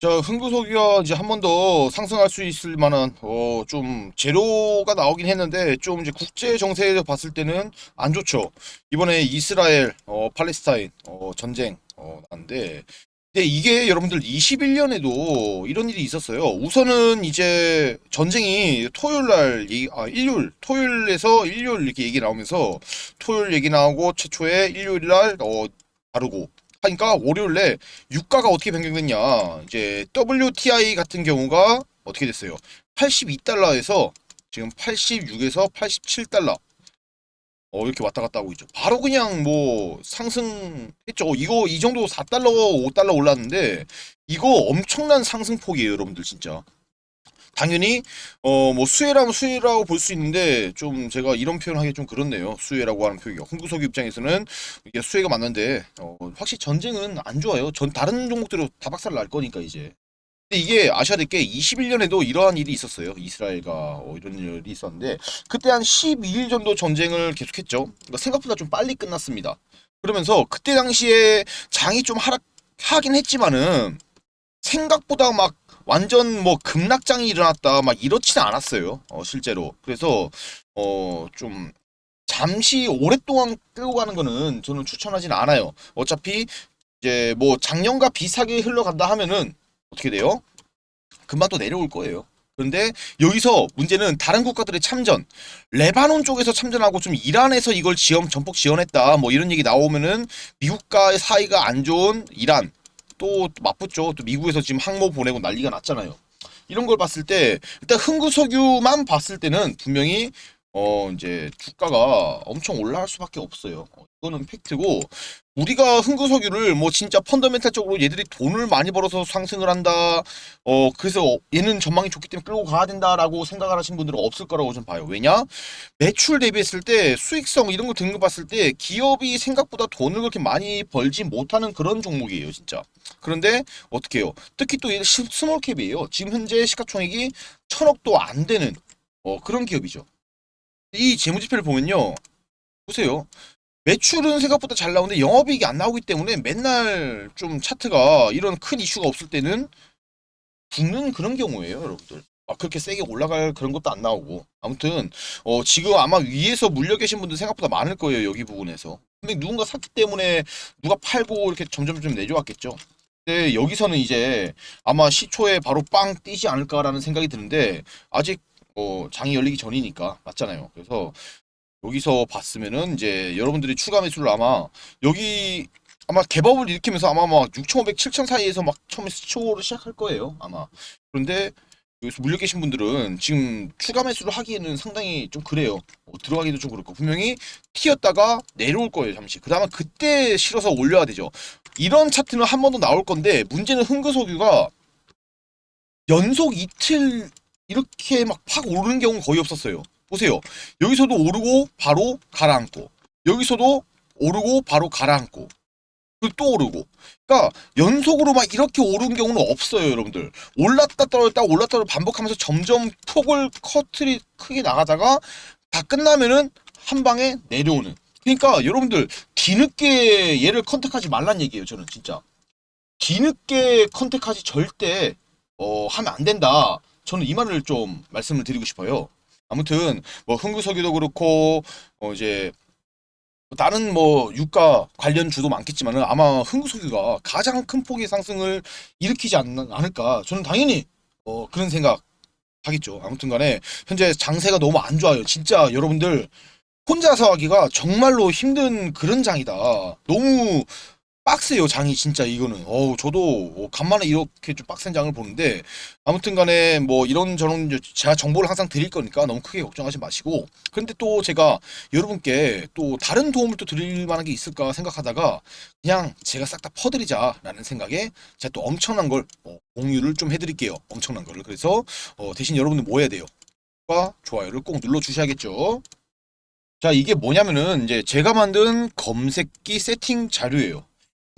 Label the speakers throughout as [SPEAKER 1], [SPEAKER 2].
[SPEAKER 1] 자, 흥구석이가 이제 한 번 더 상승할 수 있을 만한 어 좀 재료가 나오긴 했는데 좀 이제 국제 정세에서 봤을 때는 안 좋죠. 이번에 이스라엘 어 팔레스타인 어 전쟁 어 나는데 근데 이게 여러분들 21년에도 이런 일이 있었어요. 우선은 이제 전쟁이 토요일 날 얘기, 아 일요일 토요일에서 일요일 이렇게 얘기 나오면서 토요일 얘기 나오고 최초에 일요일 날 어 다르고 하니까 월요일에 유가가 어떻게 변경됐냐. 이제 WTI 같은 경우가 어떻게 됐어요? 82달러에서 지금 86에서 87달러. 어, 이렇게 왔다 갔다 하고 있죠. 바로 그냥 뭐 상승했죠. 이거 이 정도 4달러, 5달러 올랐는데 이거 엄청난 상승폭이에요, 여러분들 진짜. 당연히 어 뭐 수혜라면 수혜라고 볼 수 있는데 좀 제가 이런 표현하기 좀 그렇네요. 수혜라고 하는 표현이 홍구석 입장에서는 이게 수혜가 맞는데 어, 확실히 전쟁은 안 좋아요. 전 다른 종목들은 다 박살 날 거니까 이제. 근데 이게 아셔야 될 게 21년에도 이러한 일이 있었어요. 이스라엘과 어, 이런 일이 있었는데 그때 한 12일 정도 전쟁을 계속했죠. 그러니까 생각보다 좀 빨리 끝났습니다. 그러면서 그때 당시에 장이 좀 하락하긴 했지만은 생각보다 막 완전 뭐 급락장이 일어났다 막 이렇지는 않았어요. 어, 실제로. 그래서 어 좀 잠시 오랫동안 끌고 가는 거는 저는 추천하진 않아요. 어차피 이제 뭐 작년과 비슷하게 흘러간다 하면은 어떻게 돼요? 금방 또 내려올 거예요. 그런데 여기서 문제는 다른 국가들의 참전, 레바논 쪽에서 참전하고 좀 이란에서 이걸 지원 전폭 지원했다 뭐 이런 얘기 나오면은 미국과의 사이가 안 좋은 이란 또 맞붙죠. 또 미국에서 지금 항모 보내고 난리가 났잖아요. 이런 걸 봤을 때 일단 흥구석유만 봤을 때는 분명히 어 이제 주가가 엄청 올라갈 수밖에 없어요. 어, 이거는 팩트고 우리가 흥구석유를 뭐 진짜 펀더멘탈적으로 얘들이 돈을 많이 벌어서 상승을 한다. 어 그래서 얘는 전망이 좋기 때문에 끌고 가야 된다라고 생각을 하신 분들은 없을 거라고 좀 봐요. 왜냐? 매출 대비했을 때 수익성 이런 거 등급 봤을 때 기업이 생각보다 돈을 그렇게 많이 벌지 못하는 그런 종목이에요, 진짜. 그런데 어떻게 해요? 특히 또얘 스몰캡이에요. 지금 현재 시가총액이 천억도 안 되는 어, 그런 기업이죠. 이 재무지표를 보면요. 보세요. 매출은 생각보다 잘 나오는데 영업이익이 안 나오기 때문에 맨날 좀 차트가 이런 큰 이슈가 없을 때는 죽는 그런 경우예요, 여러분들. 막 그렇게 세게 올라갈 그런 것도 안 나오고. 아무튼 어, 지금 아마 위에서 물려 계신 분들 생각보다 많을 거예요, 여기 부분에서. 근데 누군가 샀기 때문에 누가 팔고 이렇게 점점 좀 내려왔겠죠. 근데 여기서는 이제 아마 시초에 바로 빵 뛰지 않을까라는 생각이 드는데 아직 어, 장이 열리기 전이니까 맞잖아요. 그래서 여기서 봤으면은 이제 여러분들이 추가 매수를 아마 여기 아마 개법을 일으키면서 아마 막 6,500, 7,000 사이에서 막 처음에 스초를 시작할 거예요. 아마. 그런데 여기서 물려 계신 분들은 지금 추가 매수를 하기에는 상당히 좀 그래요. 어, 들어가기도 좀 그렇고 분명히 튀었다가 내려올 거예요 잠시. 그다음에 그때 실어서 올려야 되죠. 이런 차트는 한 번 더 나올 건데 문제는 흥그석유가 연속 이틀 이렇게 막 팍 오르는 경우는 거의 없었어요. 보세요. 여기서도 오르고 바로 가라앉고 여기서도 오르고 바로 가라앉고 또 오르고. 그러니까 연속으로 막 이렇게 오른 경우는 없어요 여러분들. 올랐다 떨어졌다 올랐다 떨어졌다 반복하면서 점점 폭을 커트리 크게 나가다가 다 끝나면은 한 방에 내려오는. 그러니까 여러분들 뒤늦게 얘를 컨택하지 말란 얘기예요 저는 진짜. 뒤늦게 컨택하지 절대 어, 하면 안 된다 저는 이 말을 좀 말씀을 드리고 싶어요. 아무튼 뭐 흥구석유도 그렇고 어 이제 다른 뭐 유가 관련 주도 많겠지만은 아마 흥구석유가 가장 큰 폭의 상승을 일으키지 않, 않을까. 저는 당연히 어 그런 생각 하겠죠. 아무튼간에 현재 장세가 너무 안 좋아요. 진짜 여러분들 혼자서 하기가 정말로 힘든 그런 장이다. 너무 빡세요 장이 진짜 이거는. 어우 저도 어, 간만에 이렇게 좀 빡센 장을 보는데 아무튼 간에 뭐 이런 저런 이제 제가 정보를 항상 드릴 거니까 너무 크게 걱정하지 마시고 근데 또 제가 여러분께 또 다른 도움을 또 드릴 만한 게 있을까 생각하다가 그냥 제가 싹 다 퍼드리자라는 생각에 제가 또 엄청난 걸 어, 공유를 좀 해드릴게요. 엄청난 거를. 그래서 어, 대신 여러분들 뭐 해야 돼요? 과 좋아요를 꼭 눌러 주셔야겠죠? 자 이게 뭐냐면은 이제 제가 만든 검색기 세팅 자료예요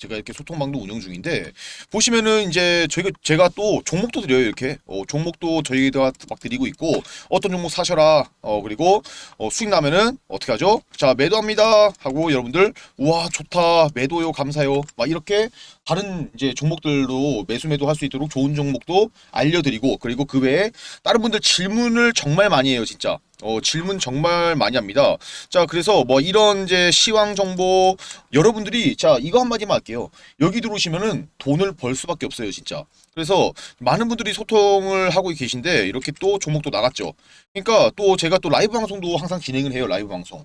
[SPEAKER 1] 어, 제가 이렇게 소통방도 운영 중인데 보시면은 이제 저희가 제가 또 종목도 드려요 이렇게. 어, 종목도 저희가 막 드리고 있고 어떤 종목 사셔라 어 그리고 어, 수익 나면은 어떻게 하죠? 자 매도합니다 하고 여러분들 우와 좋다. 매도요 감사요. 막 이렇게 다른 이제 종목들도 매수 매도 할 수 있도록 좋은 종목도 알려드리고 그리고 그 외에 다른 분들 질문을 정말 많이 해요 진짜 어, 질문 정말 많이 합니다. 자, 그래서 뭐 이런 이제 시황 정보 여러분들이 자, 이거 한마디만 할게요. 여기 들어오시면은 돈을 벌 수밖에 없어요, 진짜. 그래서 많은 분들이 소통을 하고 계신데 이렇게 또 종목도 나갔죠. 그러니까 또 제가 또 라이브 방송도 항상 진행을 해요, 라이브 방송.